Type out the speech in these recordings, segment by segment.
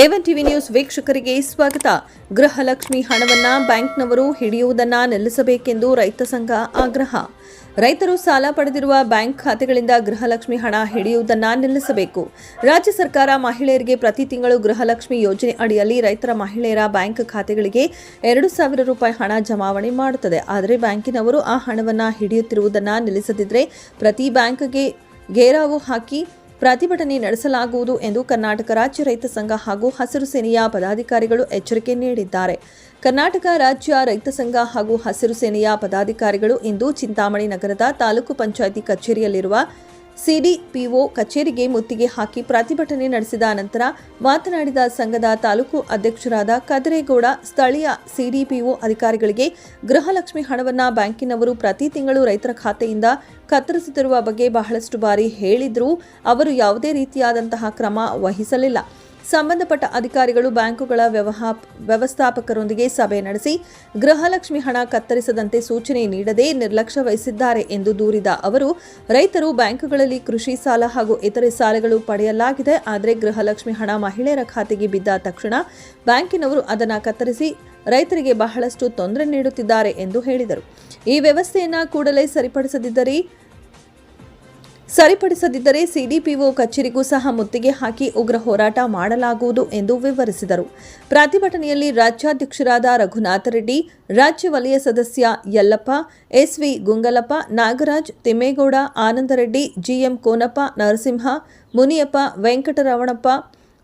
A one TV news ವೀಕ್ಷಕರಿಗೆ ಸ್ವಾಗತ. ಗೃಹಲಕ್ಷ್ಮಿ ಹಣವನ್ನ ಬ್ಯಾಂಕ್ನವರು ಹಿಡಿಯುವುದನ್ನ ನಿಲ್ಲಿಸಬೇಕೆಂದು ರೈತ ಸಂಘ ಆಗ್ರಹ. ರೈತರು ಸಾಲ ಪಡೆದಿರುವ ಬ್ಯಾಂಕ್ ಖಾತೆಗಳಿಂದ ಗೃಹಲಕ್ಷ್ಮಿ ಹಣ ಹಿಡಿಯುವುದನ್ನ ನಿಲ್ಲಿಸಬೇಕು. ರಾಜ್ಯ ಸರ್ಕಾರ ಮಹಿಳೆಯರಿಗೆ ಪ್ರತಿ ತಿಂಗಳು ಗೃಹಲಕ್ಷ್ಮಿ ಯೋಜನೆ ಅಡಿಯಲ್ಲಿ ರೈತರ ಮಹಿಳೆಯರ ಬ್ಯಾಂಕ್ ಖಾತೆಗಳಿಗೆ ಎರಡು ಸಾವಿರ ರೂಪಾಯಿ ಹಣ ಜಮಾವಣೆ ಮಾಡುತ್ತದೆ. ಆದರೆ ಬ್ಯಾಂಕಿನವರು ಆ ಹಣವನ್ನು ಹಿಡಿಯುತ್ತಿರುವುದನ್ನು ನಿಲ್ಲಿಸದಿದ್ದರೆ ಪ್ರತಿ ಬ್ಯಾಂಕ್ಗೆ ಗೇರಾವು ಹಾಕಿ ಪ್ರತಿಭಟನೆ ನಡೆಸಲಾಗುವುದು ಎಂದು ಕರ್ನಾಟಕ ರಾಜ್ಯ ರೈತ ಸಂಘ ಹಾಗೂ ಹಸಿರು ಸೇನೆಯ ಪದಾಧಿಕಾರಿಗಳು ಎಚ್ಚರಿಕೆ ನೀಡಿದ್ದಾರೆ. ಕರ್ನಾಟಕ ರಾಜ್ಯ ರೈತ ಸಂಘ ಹಾಗೂ ಹಸಿರು ಸೇನೆಯ ಪದಾಧಿಕಾರಿಗಳು ಇಂದು ಚಿಂತಾಮಣಿ ನಗರದ ತಾಲೂಕು ಪಂಚಾಯಿತಿ ಕಚೇರಿಯಲ್ಲಿರುವ ಸಿಡಿಪಿಒ ಕಚೇರಿಗೆ ಮುತ್ತಿಗೆ ಹಾಕಿ ಪ್ರತಿಭಟನೆ ನಡೆಸಿದ ನಂತರ ಮಾತನಾಡಿದ ಸಂಘದ ತಾಲೂಕು ಅಧ್ಯಕ್ಷರಾದ ಕದರೇಗೌಡ, ಸ್ಥಳೀಯ ಸಿಡಿಪಿಒ ಅಧಿಕಾರಿಗಳಿಗೆ ಗೃಹಲಕ್ಷ್ಮಿ ಹಣವನ್ನು ಬ್ಯಾಂಕಿನವರು ಪ್ರತಿ ತಿಂಗಳು ರೈತರ ಖಾತೆಯಿಂದ ಕತ್ತರಿಸುತ್ತಿರುವ ಬಗ್ಗೆ ಬಹಳಷ್ಟು ಬಾರಿ ಹೇಳಿದ್ರೂ ಅವರು ಯಾವುದೇ ರೀತಿಯಾದಂತಹ ಕ್ರಮ ವಹಿಸಲಿಲ್ಲ. ಸಂಬಂಧಪಟ್ಟ ಅಧಿಕಾರಿಗಳು ಬ್ಯಾಂಕುಗಳ ವ್ಯವಸ್ಥಾಪಕರೊಂದಿಗೆ ಸಭೆ ನಡೆಸಿ ಗೃಹಲಕ್ಷ್ಮಿ ಹಣ ಕತ್ತರಿಸದಂತೆ ಸೂಚನೆ ನೀಡದೆ ನಿರ್ಲಕ್ಷ್ಯ ವಹಿಸಿದ್ದಾರೆ ಎಂದು ದೂರಿದ ಅವರು, ರೈತರು ಬ್ಯಾಂಕುಗಳಲ್ಲಿ ಕೃಷಿ ಸಾಲ ಹಾಗೂ ಇತರೆ ಸಾಲಗಳು ಪಡೆಯಲಾಗಿದೆ, ಆದರೆ ಗೃಹಲಕ್ಷ್ಮಿ ಹಣ ಮಹಿಳೆಯರ ಖಾತೆಗೆ ಬಿದ್ದ ತಕ್ಷಣ ಬ್ಯಾಂಕಿನವರು ಅದನ್ನು ಕತ್ತರಿಸಿ ರೈತರಿಗೆ ಬಹಳಷ್ಟು ತೊಂದರೆ ನೀಡುತ್ತಿದ್ದಾರೆ ಎಂದು ಹೇಳಿದರು. ಈ ವ್ಯವಸ್ಥೆಯನ್ನು ಕೂಡಲೇ ಸರಿಪಡಿಸದಿದ್ದರೆ ಸರಿಪಡಿಸದಿದ್ದರೆ ಸಿಡಿಪಿಒ ಕಚೇರಿಗೂ ಸಹ ಮುತ್ತಿಗೆ ಹಾಕಿ ಉಗ್ರ ಹೋರಾಟ ಮಾಡಲಾಗುವುದು ಎಂದು ವಿವರಿಸಿದರು. ಪ್ರತಿಭಟನೆಯಲ್ಲಿ ರಾಜ್ಯಾಧ್ಯಕ್ಷರಾದ ರಘುನಾಥ ರೆಡ್ಡಿ, ರಾಜ್ಯ ವಲಯ ಸದಸ್ಯ Yallappa, S V Gungalappa, Nagaraj Thimmegowda Anandareddy G M Konappa, Narasimha, Muniyappa, Venkataramanappa,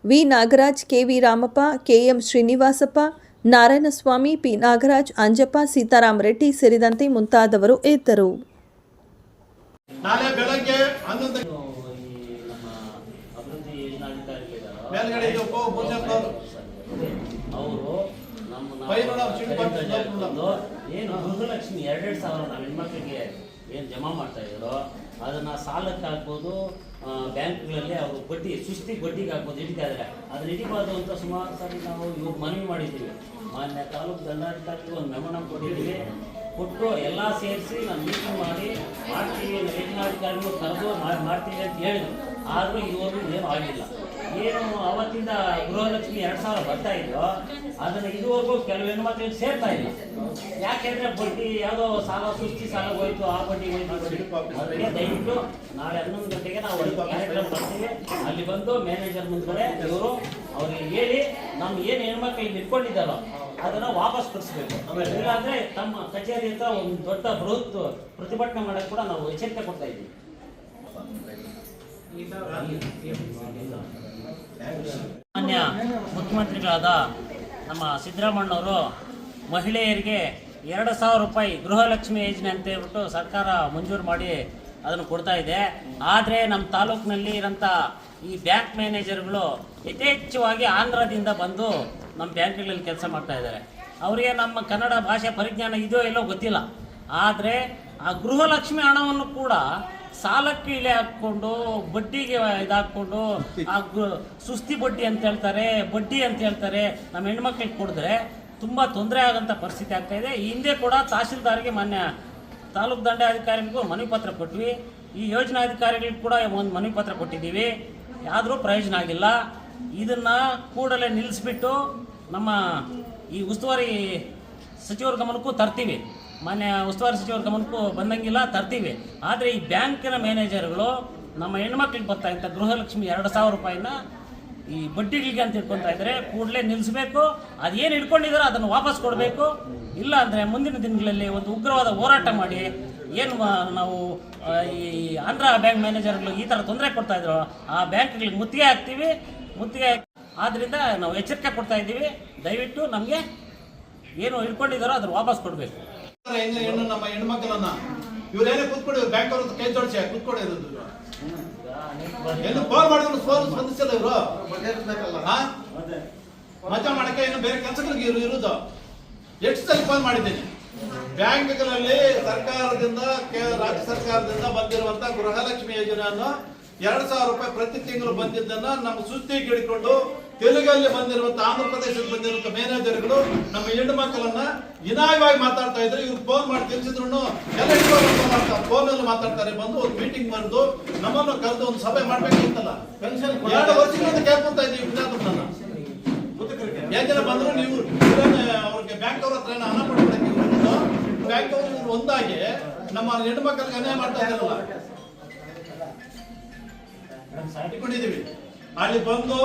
V Nagaraj K V Ramappa K M Srinivasappa, Narayanaswamy, P Nagaraj, Anjappa, Sitaram Reddy ಸೇರಿದಂತೆ ಮುಂತಾದವರು ಇದ್ದರು. ನಾಳೆ ಬೆಳಗ್ಗೆ ಹನ್ನೊಂದು ಮೇಲ್ಗಡೆ ಅವರು. ಏನು ಗೃಹಲಕ್ಷ್ಮಿ ಎರಡೆರಡು ಸಾವಿರ ನಾವು ಹೆಣ್ಮಕ್ಳಿಗೆ ಏನು ಜಮಾ ಮಾಡ್ತಾ ಇದ್ರು ಅದನ್ನ ಸಾಲಕ್ಕೆ ಹಾಕ್ಬೋದು ಬ್ಯಾಂಕ್ಗಳಲ್ಲಿ ಅವರು ಬಡ್ಡಿ, ಸುಸ್ತಿ ಬಡ್ಡಿಗೆ ಹಾಕ್ಬೋದು ಹಿಡಿತಾ ಇದ್ದಾರೆ. ಅದನ್ನ ಹಿಡಿಬಾರ್ದು ಅಂತ ಸುಮಾರು ಸಾರಿ ನಾವು ಇವಾಗ ಮನವಿ ಮಾಡಿದ್ದೀವಿ. ಮಾನ್ಯ ತಾಲೂಕು ದಂಡಾಧಿಕಾರಿಗೆ ಒಂದು ಮೆಮೊರಂ ಕೊಟ್ಟಿದ್ದೀವಿ. ಕೊಟ್ಟು ಎಲ್ಲ ಸೇರಿಸಿ ನಾವು ಮೀಟಿಂಗ್ ಮಾಡಿ, ಮಾಡ್ತೀವಿ ಯೋಜನಾಧಿಕಾರಿಗಳು ಕರೆದು ಮಾಡಿ ಮಾಡ್ತೀವಿ ಅಂತ ಹೇಳಿದ್ರು. ಆದರೂ ಇದುವರೆಗೂ ಏನು ಆಗಿಲ್ಲ. ಏನು ಅವತ್ತಿಂದ ಗೃಹಲಕ್ಷ್ಮಿ ಎರಡು ಸಾವಿರ ಬರ್ತಾ ಇದ್ದೋ ಅದನ್ನು ಇದುವರೆಗೂ ಕೆಲವು ಹೆಣ್ಮಕ್ಳಿಗೆ ಸೇರ್ತಾ ಇಲ್ಲ. ಯಾಕೆಂದ್ರೆ ಬಡ್ಡಿ ಯಾವುದೋ ಸಾಲ, ಸುಸ್ತಿ ಸಾಲ ಹೋಯ್ತು, ಆ ಬಡ್ಡಿ ಹೋಯ್ತು ಅದಕ್ಕೆ ದಯವಿಟ್ಟು ನಾಳೆ ಹನ್ನೊಂದು ಗಂಟೆಗೆ ನಾವು ಕಾರ್ಯಕ್ರಮ ಬರ್ತೀವಿ ಅಲ್ಲಿ ಬಂದು ಮ್ಯಾನೇಜರ್ ಮುಂದ್ಗಡೆ ಇವರು ಅವ್ರಿಗೆ ಹೇಳಿ, ನಮ್ಗೆ ಏನು ಹೆಣ್ಮಕ್ಳು ಇಲ್ಲಿ ಇಟ್ಕೊಂಡಿದ್ದಾರೋ ಅದನ್ನ ವಾಪಸ್ ತರಿಸಬೇಕು. ಇಲ್ಲಾಂದ್ರೆ ತಮ್ಮ ಕಚೇರಿ ಹತ್ರ ಒಂದು ದೊಡ್ಡ ಬೃಹತ್ ಪ್ರತಿಭಟನೆ ಮಾಡಕ್ಕೆ ಕೂಡ ನಾವು ಎಚ್ಚರಿಕೆ ಕೊಡ್ತಾ ಇದ್ದೀವಿ. ಮಾನ್ಯ ಮುಖ್ಯಮಂತ್ರಿಗಳಾದ ನಮ್ಮ ಸಿದ್ದರಾಮಣ್ಣವರು ಮಹಿಳೆಯರಿಗೆ ಎರಡು ಸಾವಿರ ರೂಪಾಯಿ ಗೃಹಲಕ್ಷ್ಮಿ ಯೋಜನೆ ಅಂತ ಹೇಳ್ಬಿಟ್ಟು ಸರ್ಕಾರ ಮಂಜೂರು ಮಾಡಿ ಅದನ್ನು ಕೊಡ್ತಾ ಇದೆ. ಆದರೆ ನಮ್ಮ ತಾಲೂಕಿನಲ್ಲಿ ಇರೋಂಥ ಈ ಬ್ಯಾಂಕ್ ಮ್ಯಾನೇಜರ್ಗಳು ಯಥೇಚ್ಛವಾಗಿ ಆಂಧ್ರದಿಂದ ಬಂದು ನಮ್ಮ ಬ್ಯಾಂಕ್ಗಳಲ್ಲಿ ಕೆಲಸ ಮಾಡ್ತಾ ಇದ್ದಾರೆ. ಅವರಿಗೆ ನಮ್ಮ ಕನ್ನಡ ಭಾಷೆ ಪರಿಜ್ಞಾನ ಇದೆಯೋ ಇಲ್ಲೋ ಗೊತ್ತಿಲ್ಲ. ಆದರೆ ಆ ಗೃಹಲಕ್ಷ್ಮಿ ಹಣವನ್ನು ಕೂಡ ಸಾಲಕ್ಕೆ ಇಳೆ ಹಾಕ್ಕೊಂಡು, ಬಡ್ಡಿಗೆ ಇದಾಕೊಂಡು ಆ ಸುಸ್ತಿ ಬಡ್ಡಿ ಅಂತ ಹೇಳ್ತಾರೆ, ಬಡ್ಡಿ ಅಂತ ಹೇಳ್ತಾರೆ, ನಮ್ಮ ಹೆಣ್ಮಕ್ಳಿಗೆ ಕೊಡಿದ್ರೆ ತುಂಬ ತೊಂದರೆ ಆಗೋಂಥ ಪರಿಸ್ಥಿತಿ ಆಗ್ತಾ ಇದೆ. ಹಿಂದೆ ಕೂಡ ತಹಸೀಲ್ದಾರ್ಗೆ ಮಾನ್ಯ ತಾಲೂಕು ದಂಡಾಧಿಕಾರಿಗಳಿಗೂ ಮನವಿ ಪತ್ರ ಕೊಟ್ವಿ. ಈ ಯೋಜನಾಧಿಕಾರಿಗಳಿಗೆ ಕೂಡ ಒಂದು ಮನವಿ ಪತ್ರ ಕೊಟ್ಟಿದ್ದೀವಿ. ಆದರೂ ಪ್ರಯೋಜನ ಆಗಿಲ್ಲ. ಇದನ್ನು ಕೂಡಲೇ ನಿಲ್ಲಿಸ್ಬಿಟ್ಟು ನಮ್ಮ ಈ ಉಸ್ತುವಾರಿ ಸಚಿವರ ಗಮನಕ್ಕೂ ತರ್ತೀವಿ. ಮಾನ್ಯ ಉಸ್ತುವಾರಿ ಸಚಿವರ ಗಮನಕ್ಕೂ ಬಂದಂಗಿಲ್ಲ, ತರ್ತೀವಿ. ಆದರೆ ಈ ಬ್ಯಾಂಕಿನ ಮ್ಯಾನೇಜರ್ಗಳು ನಮ್ಮ ಹೆಣ್ಮಕ್ಳಿಗೆ ಬರ್ತಾ ಇದ್ದ ಗೃಹಲಕ್ಷ್ಮಿ ಎರಡು ಸಾವಿರ ರೂಪಾಯಿನ ಈ ಬಡ್ಡಿಗಳಿಗೆ ಅಂತ ಇಟ್ಕೊತಾ ಇದ್ದಾರೆ ಕೂಡಲೇ ನಿಲ್ಲಿಸಬೇಕು ಅದೇನು ಇಟ್ಕೊಂಡಿದಾರೋ ಅದನ್ನು ವಾಪಸ್ ಕೊಡಬೇಕು. ಇಲ್ಲ ಅಂದರೆ ಮುಂದಿನ ದಿನಗಳಲ್ಲಿ ಒಂದು ಉಗ್ರವಾದ ಹೋರಾಟ ಮಾಡಿ ಏನು ನಾವು ಈ ಆಂಧ್ರ ಬ್ಯಾಂಕ್ ಮ್ಯಾನೇಜರ್ಗಳು ಈ ಥರ ತೊಂದರೆ ಕೊಡ್ತಾ ಇದ್ರು ಆ ಬ್ಯಾಂಕ್ಗಳಿಗೆ ಮುತ್ತಿಗೆ ಹಾಕ್ತೀವಿ. ಮುತ್ತಿಗೆ ಹಾಕಿ ಆದ್ರಿಂದ ನಾವು ಎಚ್ಚರಿಕೆ ಕೊಡ್ತಾ ಇದ್ದೀವಿ. ದಯವಿಟ್ಟು ನಮಗೆ ಏನು ಇಟ್ಕೊಂಡಿದ್ದಾರೋ ಅದನ್ನು ವಾಪಸ್ ಕೊಡಬೇಕು. ಹೆಣ್ಣು ನಮ್ಮ ಹೆಣ್ಮಕ್ಳನ್ನ. ಇವ್ರೇನೇ ಕೂತ್ಕೊಡಿ ಬ್ಯಾಂಕ್ ಅವ್ರ ಕೈ ಜೋಡಿಸಿ ಕೂತ್ಕೊಡಿ ಏನು ಫೋನ್ ಮಾಡಿದ್ರು ಫೋನ್ ಸ್ಪಂದಿಸಿಲ್ಲ ಇವರು? ಮಜಾ ಮಾಡಕ್ಕೆ ಏನು ಬೇರೆ ಕೆಲಸಗಳಿಗೆ ಇವರು ಇರೋದು. ಎಷ್ಟು ಸಲ ಫೋನ್ ಮಾಡಿದ್ದೀನಿ. ಬ್ಯಾಂಕ್ಗಳಲ್ಲಿ ಸರ್ಕಾರದಿಂದ ರಾಜ್ಯ ಸರ್ಕಾರದಿಂದ ಬಂದಿರುವಂತ ಗೃಹಲಕ್ಷ್ಮಿ ಯೋಜನೆಯನ್ನು ಎರಡು ಸಾವಿರ ರೂಪಾಯಿ ಪ್ರತಿ ತಿಂಗಳು ಬಂದಿದ್ದನ್ನ ನಮ್ಮ ಸುದ್ದಿ ಹಿಡ್ಕೊಂಡು ತೆಲುಗಲ್ಲಿ ಬಂದಿರುವಂತ ಆಂಧ್ರ ಪ್ರದೇಶದಲ್ಲಿ ಬಂದಿರುವಂತ ಮ್ಯಾನೇಜರ್ಗಳು ನಮ್ಮ ಹೆಣ್ಣು ಮಕ್ಕಳನ್ನ ಇನಾಯವಾಗಿ ಮಾತಾಡ್ತಾ ಇದ್ರೆ. ಇವ್ರು ಫೋನ್ ಮಾಡಿ ತಿಳಿಸಿದ್ರು ಫೋನ್ ಅಲ್ಲಿ ಮಾತಾಡ್ತಾರೆ. ಬಂದು ಒಂದು ಮೀಟಿಂಗ್ ಬಂದು ನಮ್ಮನ್ನು ಕರೆದು ಒಂದು ಸಭೆ ಮಾಡ್ಬೇಕಿತ್ತಲ್ಲ ಎರಡು ವರ್ಷಗಳಿಂದ ಕೇಳ್ಕೊಂತ ಇದ್ದೀವಿ ಜನ ಬಂದ್ರು ನೀವು ಅವ್ರಿಗೆ ಬ್ಯಾಂಕ್ ಅವ್ರ ಹತ್ರ ಹಣ ಪಡ್ಕೊಳಕ್ಕೆ ಬ್ಯಾಂಕ್ ಅವರು ಒಂದಾಗಿ ನಮ್ಮ ಹೆಣ್ಣು ಮಕ್ಕಳಿಗೆ ಅನ್ಯಾಯ ಮಾಡ್ತಾ ಇದ್ದಾರಲ್ಲ. ಇಟ್ಕೊಂಡಿದೀವಿ ಅಲ್ಲಿ ಬಂದು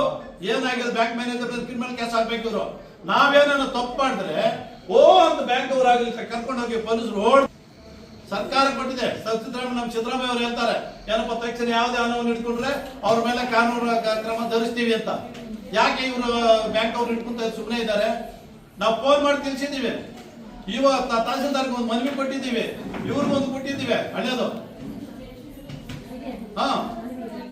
ಏನಾಗಿದೆ ಬ್ಯಾಂಕ್ ಮ್ಯಾನೇಜರ್ ಕ್ರಿಮಿನಲ್ ಕೇಸ್ ಆಗ್ಬೇಕು ಇವರು. ನಾವೇನ ತಪ್ಪು ಮಾಡಿದ್ರೆ ಓ ಅಂತ ಬ್ಯಾಂಕ್ ಅವರಾಗಲಿ ಕರ್ಕೊಂಡು ಹೋಗಿ ಪೊಲೀಸರು ಓಡ್ ಸರ್ಕಾರ ಕೊಟ್ಟಿದೆ. ಸಿದ್ದರಾಮಯ್ಯ, ನಮ್ಮ ಸಿದ್ದರಾಮಯ್ಯ ಅವ್ರು ಹೇಳ್ತಾರೆ. ಏನಪ್ಪ, ತಕ್ಷಣ ಯಾವುದೇ ಹಣವನ್ನು ಇಟ್ಕೊಂಡ್ರೆ ಅವ್ರ ಮೇಲೆ ಕಾನೂನು ಕ್ರಮ ಧರಿಸ್ತೀವಿ ಅಂತ. ಯಾಕೆ ಇವರು ಬ್ಯಾಂಕ್ ಅವ್ರು ಇಟ್ಕೊಂತ ಸುಮ್ಮನೆ ಇದ್ದಾರೆ? ನಾವು ಫೋನ್ ಮಾಡಿ ತಿಳಿಸಿದ್ದೀವಿ. ಇವ ತಹಸೀಲ್ದಾರ್ಗೆ ಒಂದು ಮನವಿ ಕೊಟ್ಟಿದ್ದೀವಿ. ಇವ್ರಿಗೊಂದು ಕೊಟ್ಟಿದ್ದೀವಿ. ಹಳೆಯದು ಹಾ.